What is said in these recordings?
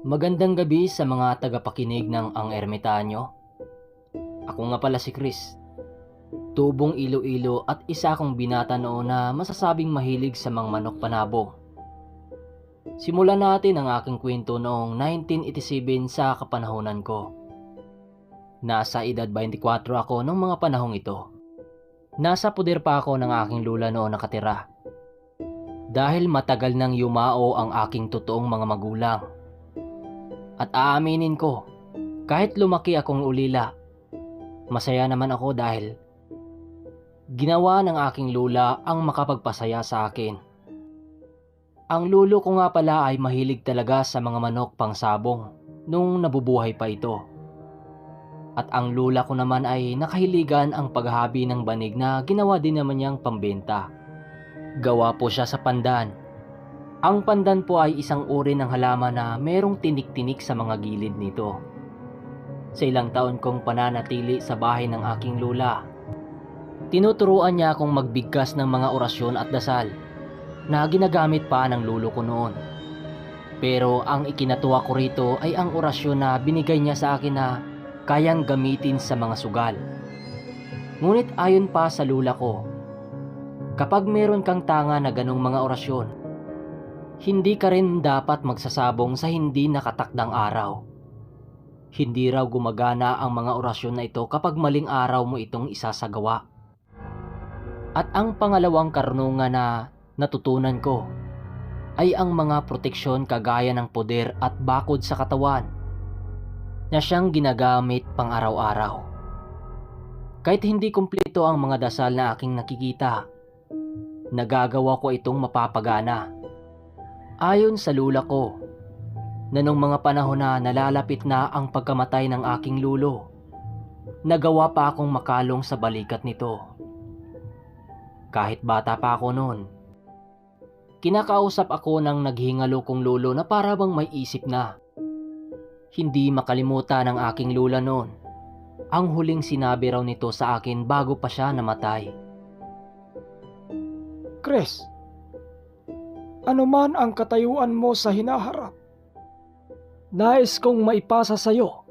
Magandang gabi sa mga tagapakinig ng Ang Ermitanyo. Ako nga pala si Chris. Tubong Iloilo at isa akong binata noon na masasabing mahilig sa mga manok panabo. Simulan natin ang aking kwento noong 1987 sa kapanahonan ko. Nasa edad 24 ako noong mga panahong ito. Nasa puder pa ako ng aking lula noon nakatira. Dahil matagal nang yumao ang aking totoong mga magulang. At aaminin ko, kahit lumaki akong ulila, masaya naman ako dahil ginawa ng aking lula ang makapagpasaya sa akin. Ang lulo ko nga pala ay mahilig talaga sa mga manok pang sabong nung nabubuhay pa ito. At ang lula ko naman ay nakahiligan ang paghahabi ng banig na ginawa din naman niyang pambenta. Gawa po siya sa pandan. Ang pandan po ay isang uri ng halaman na merong tinik-tinik sa mga gilid nito. Sa ilang taon kong pananatili sa bahay ng aking lula, tinuturuan niya akong magbigkas ng mga orasyon at dasal na ginagamit pa ng lulo ko noon. Pero ang ikinatuwa ko rito ay ang orasyon na binigay niya sa akin na kayang gamitin sa mga sugal. Ngunit ayon pa sa lula ko, kapag meron kang tanga na ganong mga orasyon, hindi ka rin dapat magsasabong sa hindi nakatakdang araw. Hindi raw gumagana ang mga orasyon na ito kapag maling araw mo itong isasagawa. At ang pangalawang karunungan na natutunan ko ay ang mga proteksyon kagaya ng poder at bakod sa katawan na siyang ginagamit pang araw-araw. Kahit hindi kumpleto ang mga dasal na aking nakikita, nagagawa ko itong mapapagana. Ayon sa lula ko, na nung mga panahon na nalalapit na ang pagkamatay ng aking lulo, nagawa pa akong makalong sa balikat nito. Kahit bata pa ako noon, kinakausap ako ng naghingalo kong lulo na para may isip na. Hindi makalimutan ng aking lula noon ang huling sinabi raw nito sa akin bago pa siya namatay. Chris, ano man ang katayuan mo sa hinaharap, nais kong maipasa sa iyo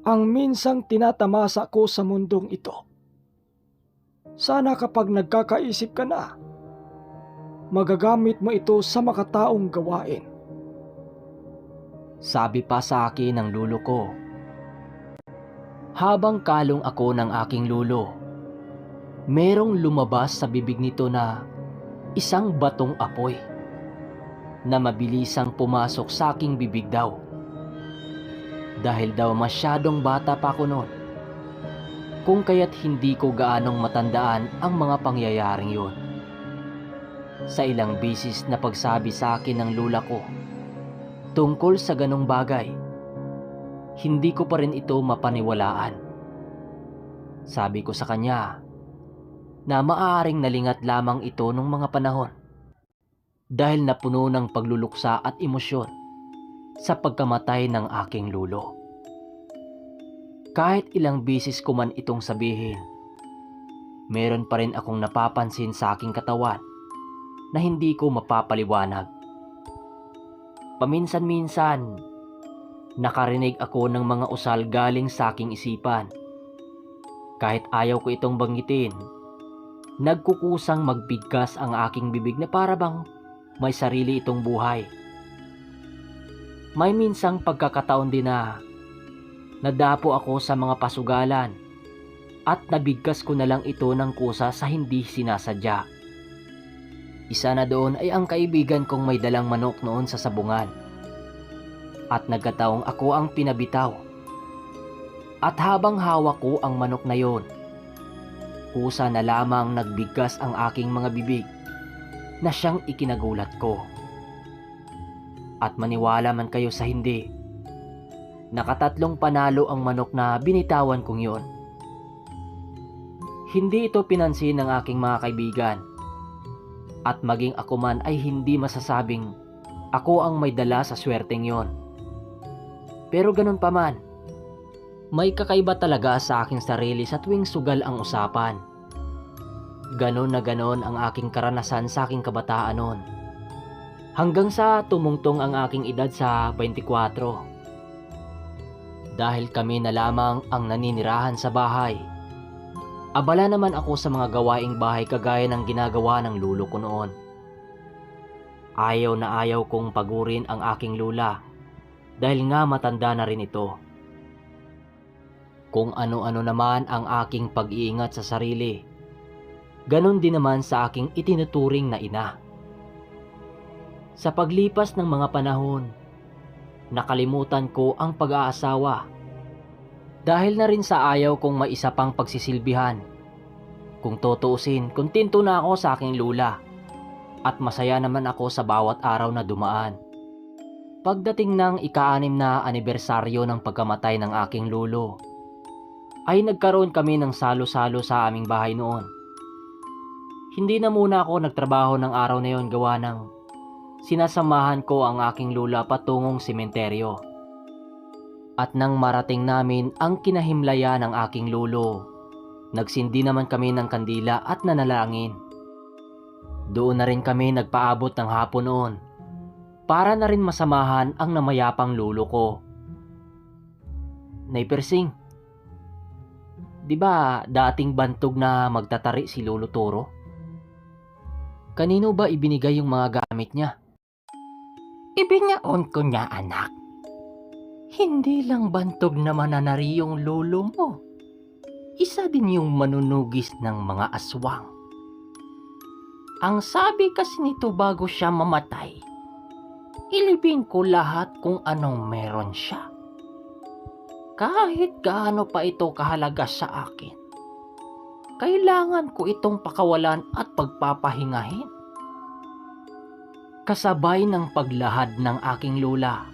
ang minsang tinatamasa ko sa mundong ito. Sana kapag nagkakaisip ka na, magagamit mo ito sa makataong gawain. Sabi pa sa akin ng lulo ko. Habang kalong ako ng aking lulo, merong lumabas sa bibig nito na isang batong apoy na mabilisang pumasok sa aking bibig daw. Dahil daw masyadong bata pa ako noon. Kung kaya't hindi ko gaanong matandaan ang mga pangyayaring yon. Sa ilang bisis na pagsabi sa akin ng lula ko tungkol sa ganong bagay, hindi ko pa rin ito mapaniwalaan. Sabi ko sa kanya na maaaring nalingat lamang ito nung mga panahon dahil napuno ng pagluluksa at emosyon sa pagkamatay ng aking lulo. Kahit ilang bisis ko man itong sabihin, meron pa rin akong napapansin sa aking katawan na hindi ko mapapaliwanag. Paminsan-minsan, nakarinig ako ng mga usal galing sa aking isipan. Kahit ayaw ko itong banggitin, nagkukusang magbigkas ang aking bibig na para bang may sarili itong buhay. May minsang pagkakataon din na nadapo ako sa mga pasugalan at nabigkas ko na lang ito ng kusa sa hindi sinasadya. Isa na doon ay ang kaibigan kong may dalang manok noon sa sabungan. At nagkataong ako ang pinabitaw. At habang hawak ko ang manok na yon, kusa na lamang nagbigkas ang aking mga bibig na siyang ikinagulat ko. At maniwala man kayo sa hindi, nakatatlong panalo ang manok na binitawan kong yon. Hindi ito pinansin ng aking mga kaibigan at maging ako man ay hindi masasabing ako ang may dala sa swerteng yon. Pero ganun pa man, may kakaiba talaga sa aking sarili sa tuwing sugal ang usapan. Ganon na ganon ang aking karanasan sa aking kabataan noon. Hanggang sa tumungtong ang aking edad sa 24. Dahil kami na lamang ang naninirahan sa bahay. Abala naman ako sa mga gawaing bahay kagaya ng ginagawa ng lulo ko noon. Ayaw na ayaw kong pagurin ang aking lula dahil nga matanda na rin ito. Kung ano-ano naman ang aking pag-iingat sa sarili, ganon din naman sa aking itinuturing na ina. Sa paglipas ng mga panahon, nakalimutan ko ang pag-aasawa dahil na rin sa ayaw kong maisa pang pagsisilbihan. Kung tutuusin, kontento na ako sa aking lula at masaya naman ako sa bawat araw na dumaan. Pagdating ng ika-anim na anibersaryo ng pagkamatay ng aking lulo, ay nagkaroon kami ng salo-salo sa aming bahay noon. Hindi na muna ako nagtrabaho ng araw na yon gawa ng sinasamahan ko ang aking lula patungong sementeryo. At nang marating namin ang kinahimlaya ng aking lulo, nagsindi naman kami ng kandila at nanalangin. Doon na rin kami nagpaabot ng hapon noon para na rin masamahan ang namayapang lulo ko. Nay Persing, di ba dating bantog na magtatari si Lolo Toro? Kanino ba ibinigay yung mga gamit niya? Ibinyaon ko niya anak. Hindi lang bantog na mananari yung lolo mo. Isa din yung manunugis ng mga aswang. Ang sabi kasi nito bago siya mamatay, ilibing ko lahat kung anong meron siya. Kahit gaano pa ito kahalaga sa akin, kailangan ko itong pakawalan at pagpapahingahin. Kasabay ng paglahad ng aking lula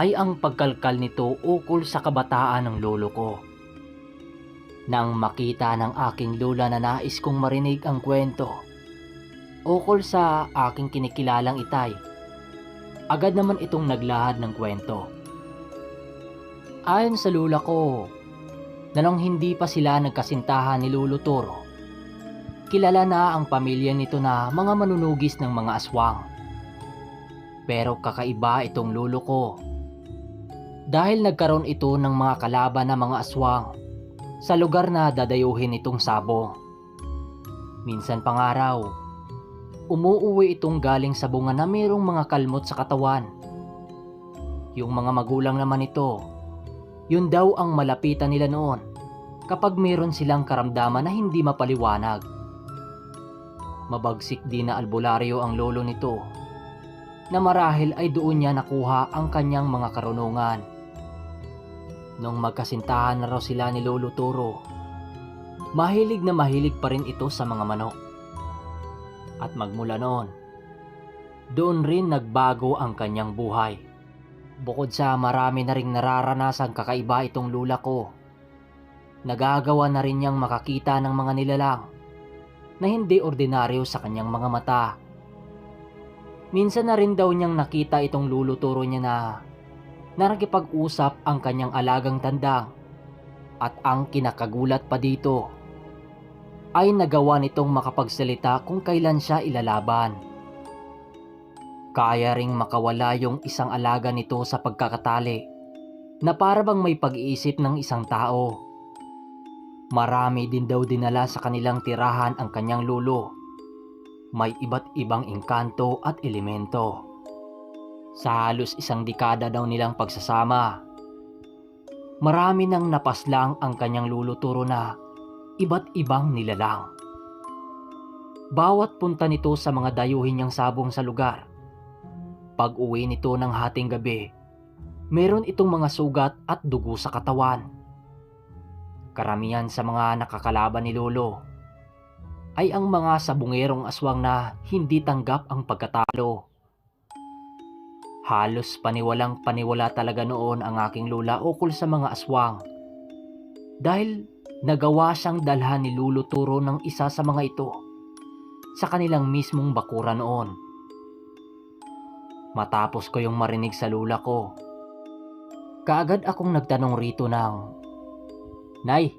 ay ang pagkalkal nito ukol sa kabataan ng lolo ko. Nang makita ng aking lula na nais kong marinig ang kwento ukol sa aking kinikilalang itay, agad naman itong naglahad ng kwento. Ayon sa lula ko, na nung hindi pa sila nagkasintahan ni Lolo Toro, kilala na ang pamilya nito na mga manunugis ng mga aswang. Pero kakaiba itong lolo ko. Dahil nagkaroon ito ng mga kalaban na mga aswang sa lugar na dadayuhin itong sabong. Minsan pang araw, umuuwi itong galing sa bunga na mayroong mga kalmot sa katawan. Yung mga magulang naman ito, yun daw ang malapitan nila noon kapag mayroon silang karamdaman na hindi mapaliwanag. Mabagsik din na albularyo ang lolo nito na marahil ay doon niya nakuha ang kanyang mga karunungan. Nung magkasintahan na raw sila ni Lolo Toro, mahilig na mahilig pa rin ito sa mga manok. At magmula noon, doon rin nagbago ang kanyang buhay. Bukod sa marami na ring nararanasang kakaiba itong lula ko, nagagawa na rin niyang makakita ng mga nilalang na hindi ordinaryo sa kanyang mga mata. Minsan na rin daw niyang nakita itong luluturo niya na na nakipag-usap ang kanyang alagang tandang at ang kinakagulat pa dito ay nagawa nitong makapagsalita kung kailan siya ilalaban. Kaya ring makawala yung isang alaga nito sa pagkakatali na para bang may pag-iisip ng isang tao. Marami din daw dinala sa kanilang tirahan ang kanyang lulo. May iba't ibang engkanto at elemento. Sa halos isang dekada daw nilang pagsasama. Marami nang napaslang ang kanyang luluturo na iba't ibang nilalang. Bawat punta nito sa mga dayuhin niyang sabong sa lugar, pag uwi nito ng hating gabi, meron itong mga sugat at dugo sa katawan. Karamihan sa mga nakakalaban ni Lolo ay ang mga sabungerong aswang na hindi tanggap ang pagkatalo. Halos paniwalang paniwala talaga noon ang aking lula ukol sa mga aswang. Dahil nagawa siyang dalhan ni Lolo Turo ng isa sa mga ito sa kanilang mismong bakura noon. Matapos ko yung marinig sa lula ko, kaagad akong nagtanong rito ng, Nay,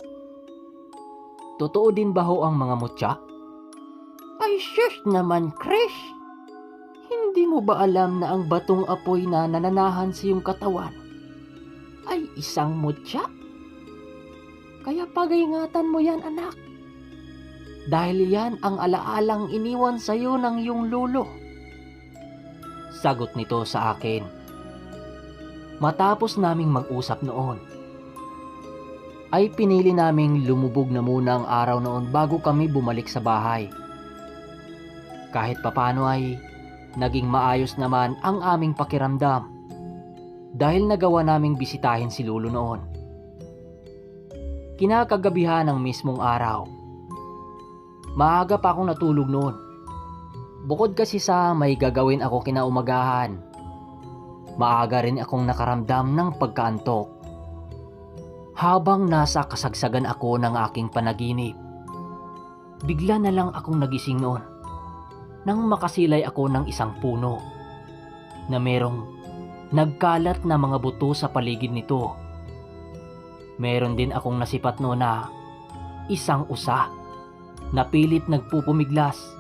totoo din ba ho ang mga mutya? Ay sus naman, Chris. Hindi Hindi mo ba alam na ang batong apoy na nananahan sa iyong katawan ay isang mutya? Kaya pagingatan mo yan anak. Dahil yan ang alaalang iniwan sa iyo ng iyong lulo. Sagot nito sa akin. Matapos naming mag-usap noon, ay pinili naming lumubog na muna ang araw noon bago kami bumalik sa bahay. Kahit papano ay naging maayos naman ang aming pakiramdam dahil nagawa naming bisitahin si Lolo noon. Kinakagabihan ng mismong araw. Maaga pa akong natulog noon. Bukod kasi sa may gagawin ako kinaumagahan, maaga rin akong nakaramdam ng pagkaantok. Habang nasa kasagsagan ako ng aking panaginip, bigla na lang akong nagising noon nang makasilay ako ng isang puno na merong nagkalat na mga buto sa paligid nito. Meron din akong nasipat noon na isang usa na pilit nagpupumiglas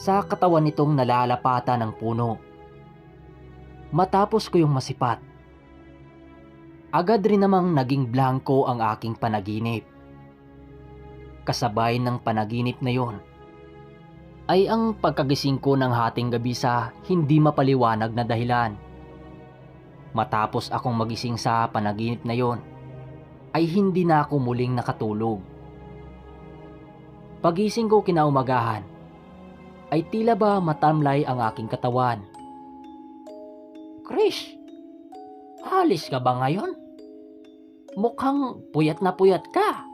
sa katawan nitong nalalapata ng puno. Matapos ko yung masipat, agad rin namang naging blanco ang aking panaginip. Kasabay ng panaginip na yon ay ang pagkagising ko ng hating gabi sa hindi mapaliwanag na dahilan. Matapos akong magising sa panaginip na yon, ay hindi na ako muling nakatulog. Pagising ko kinaumagahan, ay tila ba matamlay ang aking katawan. Krish, halis ka ba ngayon? Mukhang puyat na puyat ka.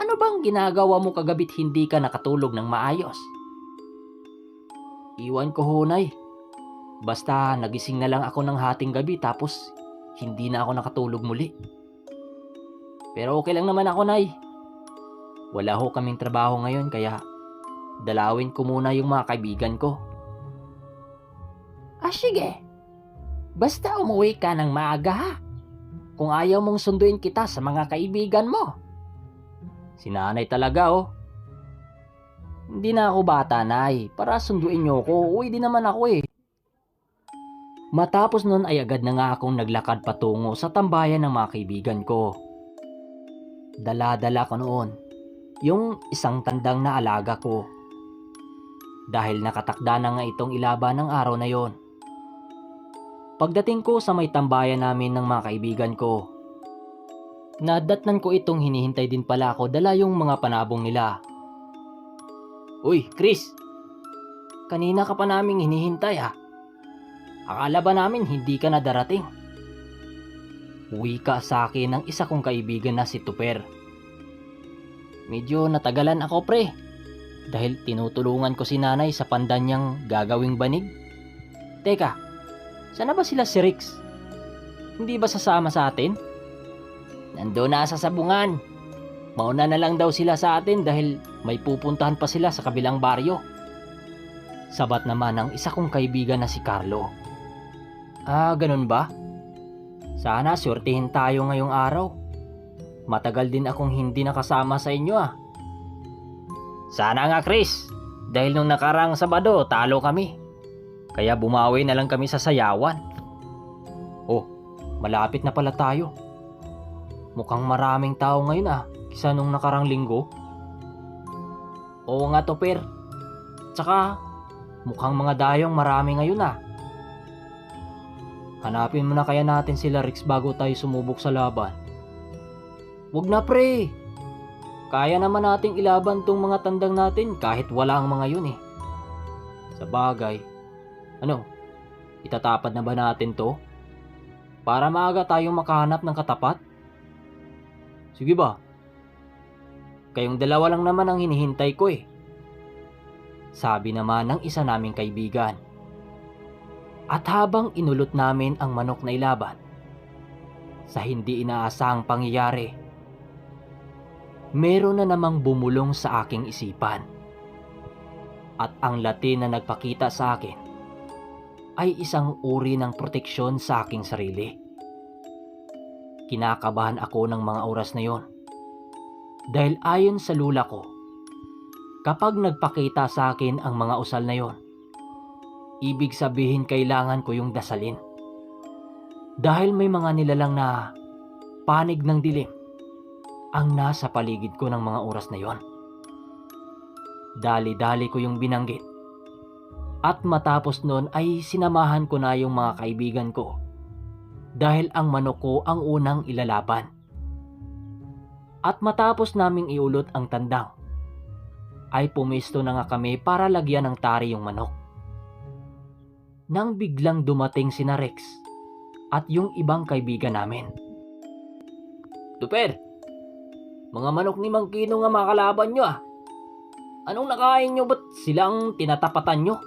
Ano bang ginagawa mo kagabit hindi ka nakatulog ng maayos? Iwan ko hunay. Basta nagising na lang ako ng hating gabi tapos hindi na ako nakatulog muli. Pero okay lang naman ako, Nay. Wala ho kaming trabaho ngayon kaya dalawin ko muna yung mga kaibigan ko. Ah, sige. Basta umuwi ka ng maaga ha. Kung ayaw mong sunduin kita sa mga kaibigan mo. Sinanay talaga oh. Hindi na ako bata, Nay. Para sunduin niyo ako, uwi din naman ako eh. Matapos nun ay agad na nga akong naglakad patungo sa tambayan ng mga kaibigan ko. Dala-dala ko noon yung isang tandang na alaga ko. Dahil nakatakda na nga itong ilaban ng araw na yon. Pagdating ko sa may tambayan namin ng mga kaibigan ko, nadatnan ko itong hinihintay din pala ako dala yung mga panabong nila. Uy, Chris! Kanina ka pa naming hinihintay ha. Akala ba namin hindi ka na darating? Uwi ka sa akin ng isa kong kaibigan na si Tuper. Medyo natagalan ako pre. Dahil tinutulungan ko si nanay sa pandan niyang gagawing banig. Teka, sana ba sila si Rix? Hindi ba sasama sa atin? Nando na sa sabungan. Mauna na lang daw sila sa atin dahil may pupuntahan pa sila sa kabilang baryo. Sabat naman ang isa kong kaibigan na si Carlo. Ah, ganun ba? Sana swertihin tayo ngayong araw. Matagal din akong hindi nakasama sa inyo ah. Sana nga Chris, dahil nung nakarang Sabado talo kami. Kaya bumawi na lang kami sa sayawan. Oh, malapit na pala tayo. Mukhang maraming tao ngayon ah, kisa nung nakarang linggo. Oo nga to per. Tsaka, mukhang mga dayong marami ngayon ah. Hanapin mo na kaya natin sila Rix bago tayo sumubok sa laban. Wag na pre. Kaya naman nating ilaban tong mga tandang natin kahit wala ang mga yun eh. Sa bagay. Ano? Itatapad na ba natin to? Para maaga tayong makahanap ng katapat? Sige ba? Kayong dalawa lang naman ang hinihintay ko eh. Sabi naman ng isa naming kaibigan. At habang inulot namin ang manok na ilaban, sa hindi inaasahang pangyayari, meron na namang bumulong sa aking isipan. At ang latin na nagpakita sa akin ay isang uri ng proteksyon sa aking sarili. Kinakabahan ako ng mga oras na yon. Dahil ayon sa lula ko, kapag nagpakita sa akin ang mga usal na yon, ibig sabihin kailangan ko yung dasalin. Dahil may mga nilalang na panig ng dilim ang nasa paligid ko ng mga oras na yon. Dali-dali ko yung binanggit. At matapos nun ay sinamahan ko na yung mga kaibigan ko dahil ang manok ko ang unang ilalaban. At matapos naming iulot ang tandang, ay pumisto na nga kami para lagyan ng tari yung manok. Nang biglang dumating si Rex at yung ibang kaibigan namin. Tuper, mga manok ni Mang Kino nga makalaban nyo ah. Anong nakain nyo ba't silang tinatapatan nyo?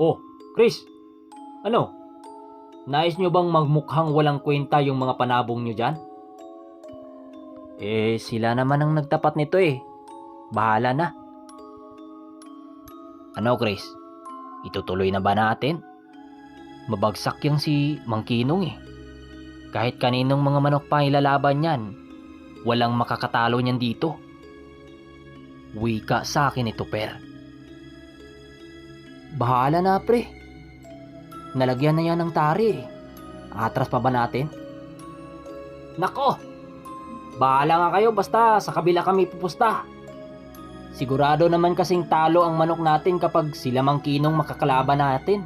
Oh, Chris, ano? Nais nyo bang magmukhang walang kwenta yung mga panabong nyo dyan? Eh, sila naman ang nagtapat nito eh. Bahala na. Ano, Chris? Itutuloy na ba natin? Mabagsak yang si Mang Kinong eh. Kahit kaninong mga manok pa ilalaban yan, walang makakatalo niyan dito. Wika sa akin ito, Per. Bahala na, pre. Nalagyan na yan ng tari. Atras pa ba natin? Nako! Bahala nga kayo basta sa kabila kami pupusta. Sigurado naman kasing talo ang manok natin kapag sila mang kinong makakalaban natin.